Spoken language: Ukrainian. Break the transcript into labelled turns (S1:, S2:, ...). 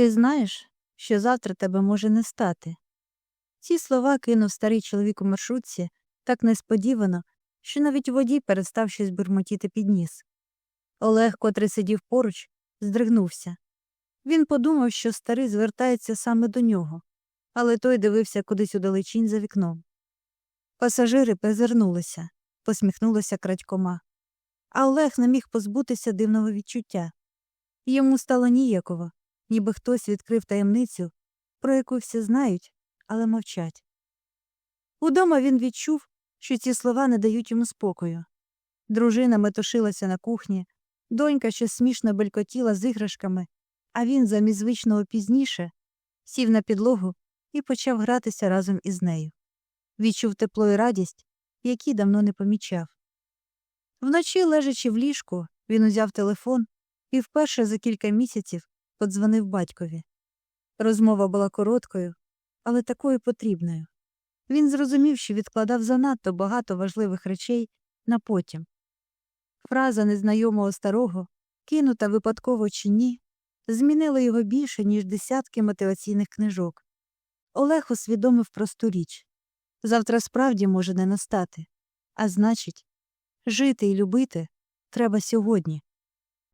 S1: Ти знаєш, що завтра тебе може не стати. Ці слова кинув старий чоловік у маршрутці так несподівано, що навіть водій перестав щось бурмотіти під ніс. Олег, котрий сидів поруч, здригнувся. Він подумав, що старий звертається саме до нього, але той дивився кудись удалечінь за вікном. Пасажири перезирнулися, посміхнулися крадькома. А Олег не міг позбутися дивного відчуття. Йому стало ніяково, ніби хтось відкрив таємницю, про яку всі знають, але мовчать. Удома він відчув, що ці слова не дають йому спокою. Дружина метушилася на кухні, донька ще смішно белькотіла з іграшками, а він, замість звичного пізніше, сів на підлогу і почав гратися разом із нею. Відчув тепло і радість, які давно не помічав. Вночі, лежачи в ліжку, він узяв телефон і вперше за кілька місяців подзвонив батькові. Розмова була короткою, але такою потрібною. Він зрозумів, що відкладав занадто багато важливих речей на потім. Фраза незнайомого старого, кинута випадково чи ні, змінила його більше, ніж десятки мотиваційних книжок. Олег усвідомив просту річ завтра справді може не настати, а значить, жити і любити треба сьогодні.